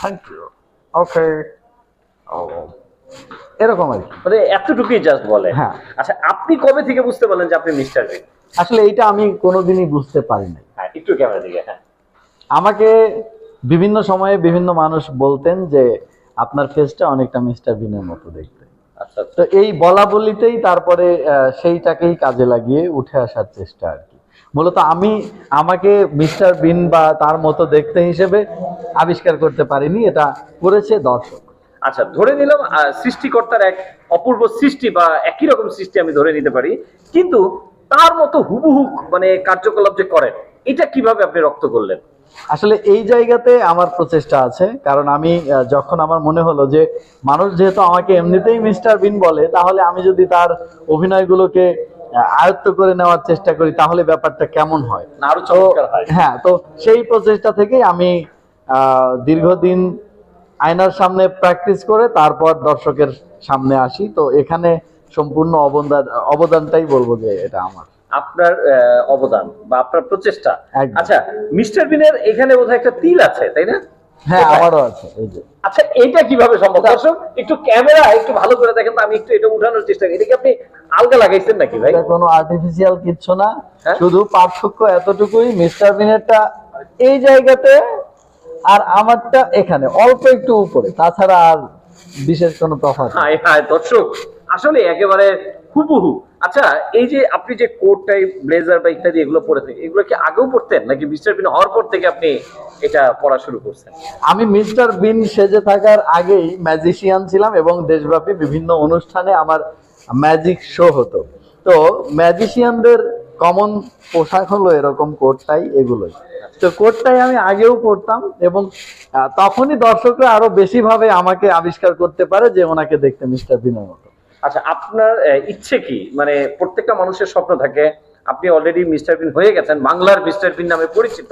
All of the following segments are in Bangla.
থ্যাংক ইউ ওকে এরকম আর মানে এতটুকুই জাস্ট বলে। হ্যাঁ। আচ্ছা আপনি কবে থেকে বুঝতে পারলেন যে আপনি মিস্টার বিন আসলে এইটা আমি কোনোদিনই বুঝতে পারি হ্যাঁ একটু ক্যামেরা দিকে হ্যাঁ। আমাকে বিভিন্ন সময়ে বিভিন্ন মানুষ বলতেন যে আপনার ফেসটা অনেকটা মিস্টার বিনের মতো দেখতে। আচ্ছা আচ্ছা। তো এই বলা বলিতেই তারপরে সেইটাকেই কাজে লাগিয়ে উঠে আসার চেষ্টা আর কি। মূলত আমি আমাকে মিস্টার বিন বা তার মতো দেখতে হিসেবে আবিষ্কার করতে পারিনি এটা করেছে দর্শক। আচ্ছা ধরে নিলাম সৃষ্টিকর্তার এক অপূর্ব সৃষ্টি বা একই রকম সৃষ্টি আমি ধরে নিতে পারি কিন্তু তার মতো হুবহু মানে কার্যকলাপ যে করেন এটা কীভাবে আপনি রক্ত করলেন? আসলে এই জায়গাতে আমার প্রচেষ্টা আছে কারণ আমি যখন আমার মনে হলো যে মানুষ যেহেতু আমাকে এমনিতেই মিস্টার বিন বলে তাহলে আমি যদি তার অভিনয়গুলোকে আয়ত্ত করে নেওয়ার চেষ্টা করি তাহলে ব্যাপারটা কেমন হয়? হয়। তো সেই প্রচেষ্টা থেকেই আমি দীর্ঘদিন আয়নার সামনে প্র্যাকটিস করে তারপর দর্শকের সামনে আসি। তো এখানে সম্পূর্ণ অবদান অবদানটাই বলব যে এটা আমার। আপনার অবদান বা আপনার প্রচেষ্টা। আচ্ছা মিস্টার বিনের এখানে বোধহয় একটা তিল আছে তাই না? হ্যাঁ আমারও আছে এই যে। আচ্ছা এটা কীভাবে সম্ভব? দর্শক একটু ক্যামেরা একটু ভালো করে দেখেন তো আমি একটু এটা উঠানোর চেষ্টা করি। এটা কি আপনি আলগা লাগাইছেন নাকি ভাই? এটা কোনো আর্টিফিশিয়াল কিচ্ছু না। হ্যাঁ? শুধু পার্থক্য এতটুকুই মিস্টার বিনেরটা এই জায়গাতে আর আমারটা এখানে অল্প একটু উপরে। তাছাড়া আর বিশেষ কোনো তফাৎ। হায় হায় দর্শক আসলে একেবারে হুবহু আচ্ছা এই যে আপনি যে কোট টাই ব্লেজার বা ইত্যাদি এগুলো পরে থাকেন, এগুলো কি আগেও পড়তেন নাকি মিস্টার বিন হওয়ার পর থেকে আপনি এটা পড়া শুরু করছেন? আমি মিস্টার বিন সেজে থাকার আগেই ম্যাজিশিয়ান ছিলাম এবং দেশব্যাপী বিভিন্ন অনুষ্ঠানে আমার ম্যাজিক শো হতো। তো ম্যাজিশিয়ানদের কমন পোশাক হলো এরকম কোটটাই এগুলোই। তো কোটটাই আমি আগেও পরতাম এবং তখনই দর্শকরা আরও বেশি ভাবে আমাকে আবিষ্কার করতে পারে যে ওনাকে দেখতে মিস্টার বিনের মতো। আচ্ছা আপনার ইচ্ছে কি? মানে প্রত্যেকটা মানুষের স্বপ্ন থাকে আপনি অলরেডি মিস্টার বিন হয়ে গেছেন বাংলার মিস্টার বিন নামে পরিচিত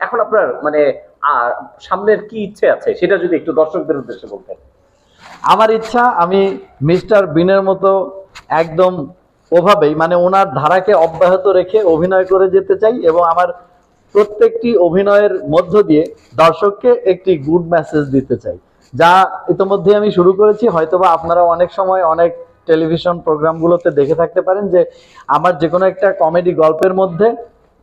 এখন আপনার মানে আহ, সামনের কি ইচ্ছে আছে? সেটা যদি একটু দর্শকদের উদ্দেশ্যে বলতেন। আমার ইচ্ছা আমি মিস্টার বিনের মতো একদম ওভাবেই মানে ওনার ধারাকে অব্যাহত রেখে অভিনয় করে যেতে চাই এবং আমার প্রত্যেকটি অভিনয়ের মধ্য দিয়ে দর্শককে একটি গুড মেসেজ দিতে চাই। যা ইতোমধ্যে আমি শুরু করেছি হয়তোবা আপনারা অনেক সময় অনেক টেলিভিশন প্রোগ্রামগুলোতে দেখে থাকতে পারেন যে আমার যে কোনো একটা কমেডি গল্পের মধ্যে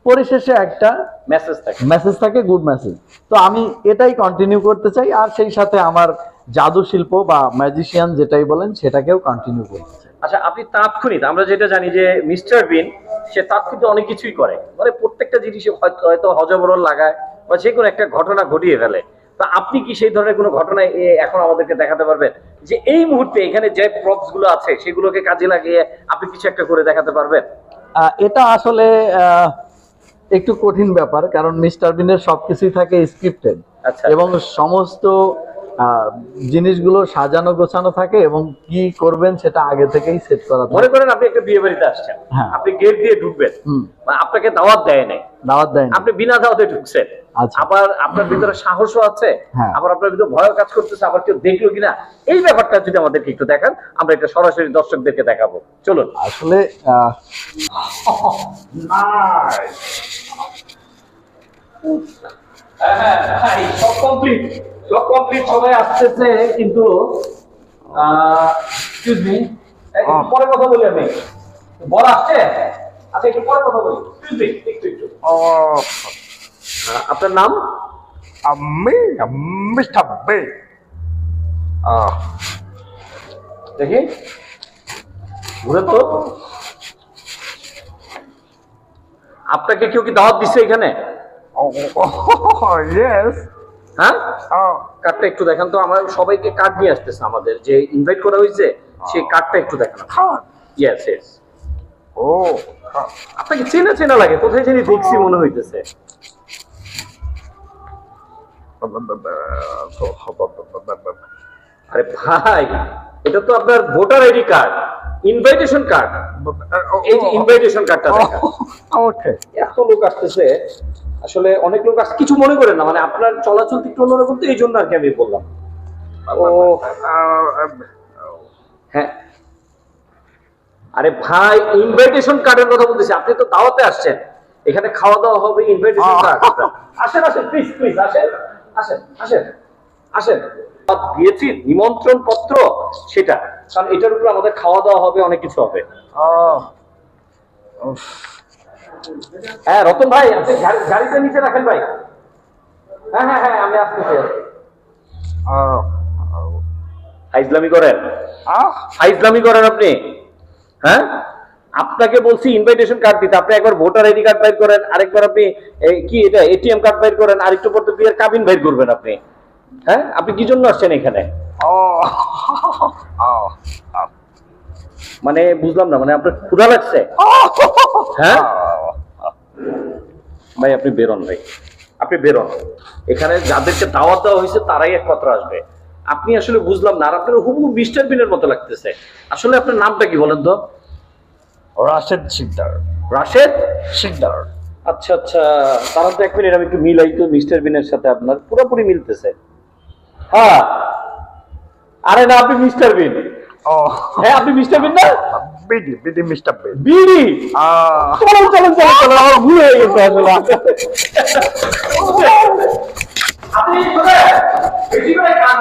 পরিশেষে একটা মেসেজ থাকে। মেসেজ থাকে গুড মেসেজ তো আমি এটাই কন্টিনিউ করতে চাই আর সেই সাথে আমার জাদু শিল্প বা ম্যাজিশিয়ান যেটাই বলেন সেটাকেও কন্টিনিউ করতে চাই। আচ্ছা আপনি তাৎক্ষণিক আমরা যেটা জানি যে মিস্টার বিন সে তাৎক্ষণিক অনেক কিছুই করে। মানে প্রত্যেকটা জিনিসে হয়তো হজবরল লাগায় বা যে কোনো একটা ঘটনা ঘটিয়ে ফেলে। তা আপনি কি সেই ধরনের কোনো ঘটনা এখন আমাদেরকে দেখাতে পারবেন? যে এই মুহূর্তে এখানে যে প্রপসগুলো আছে সেগুলোকে কাজে লাগিয়ে আপনি কিছু একটা করে দেখাতে পারবেন? এটা আসলে একটু কঠিন ব্যাপার কারণ মিস্টার বিনের সবকিছুই থাকে স্ক্রিপ্টেড আচ্ছা। এবং সমস্ত আহ, জিনিসগুলো সাজানো গোছানো থাকে এবং কি করবেন সেটা আগে থেকেই সেট করা মনে করেন আপনি একটা বিয়ে বাড়িতে আসছেন। হ্যাঁ। আপনি গেট দিয়ে ঢুকবেন। মানে আপনাকে দাওয়াত দেয় নাই। দাওয়াত দেয় আপনি বিনা দাওয়াতে ঢুকছেন। আবার আপনার ভিতরে সাহসও আছে হ্যাঁ। আবার আপনার ভিতরে ভয় কাজ করতেছে আবার কেউ দেখল কিনা এই ব্যাপারটা যদি আমাদেরকে একটু দেখান আমরা এটা সরাসরি দর্শকদেরকে দেখাবো। চলুন। আসলে সব কমপ্লিট সব কমপ্লিট সবাই আসতেছে কিন্তু এক্সকিউজ মি আহ। পরে কথা বলি আমি। বল আসছে? আচ্ছা একটু পরে কথা বলি। এক্সকিউজ মি একটু একটু। আহ, আপনার নাম? আমি মিস্টার বে দেখি। ঘুরে তো। আপনাকে কেউ কি দাওয়াত দিচ্ছে এখানে? হ্যাঁ? কার্ডটা একটু দেখান তো আমার সবাইকে কার্ড নিয়ে আসতেছে আমাদের। যে ইনভাইট করা হয়েছে সেই কার্ডটা একটু দেখান। Yes yes card. আপনাকে চেনা চেনা লাগে কোথায় জানি দেখছি মনে হইতেছে। আরে ভাই এটা তো আপনার voter ID card invitation card এই যে ইনভাইটেশন কার্ডটা দেখা। এত লোক আসতেছে আসলে অনেক লোক আসছে কিছু মনে করেন না মানে আপনার চলাচল একটু অন্যরকম তো এই জন্য আর কি আমি বললাম। ও হ্যাঁ। আরে ভাই ইনভাইটেশন কার্ডের কথা বলতেছি আপনি তো দাওয়াতে আসছেন। এখানে খাওয়া দাওয়া হবে ইনভাইটেশন কার্ড আসেন আসেন প্লিজ প্লিজ আসেন। আসেন আসেন আসেন। দিয়েছি নিমন্ত্রণ পত্র সেটা। কারণ এটার উপর আমাদের খাওয়া দাওয়া হবে অনেক কিছু হবে. হ্যাঁ রতন ভাই আপনি গাড়ি- গাড়িটা নিচে রাখেন ভাই। হ্যাঁ হ্যাঁ হ্যাঁ আমি আসতেছি. ফাইজলামি করেন. ফাইজলামি করেন আপনি। হ্যাঁ? আপনাকে বলছি ইনভাইটেশন কার্ড দিতে। আপনি একবার ভোটার আইডি কার্ড বাইর করেন আরেকবার আপনি কি এটা এটিএম কার্ড বাইর করেন আরেকটু পর বিয়ের কাবিন বাইর করবেন আপনি। হ্যাঁ? আপনি কি জন্য আসছেন এখানে. মানে বুঝলাম না মানে আপনার ক্ষুধা লাগছে? হ্যাঁ? ভাই আপনি বেরোন ভাই। আপনি বেরোন। এখানে যাদেরকে দাওয়াত দেওয়া হয়েছে তারাই একমাত্র আসবে। আপনি আসলে বুঝলাম না আর আপনার হুবু মিস্টার বিনের মতো লাগতেছে। আসলে আপনার নামটা কি বলেন তো? Rashid Siddar. রাশেদ Siddar. আচ্ছা আচ্ছা তারা তো এক মিনিট আমি একটু মিলাই তো মিস্টার বিনের সাথে আপনার পুরোপুরি মিলতেছে হ্যাঁ আরে না আপনি মিস্টার বিন Oh. হ্যাঁ আপনি মিস্টার বিন না Bidi, Bidi, Mr. Bidi. বিড়ি. চলুন চলুন চলুন চলুন আমার ভুল হয়ে গেছে আসলে আপনি কোথায়? বেশি করে কাজ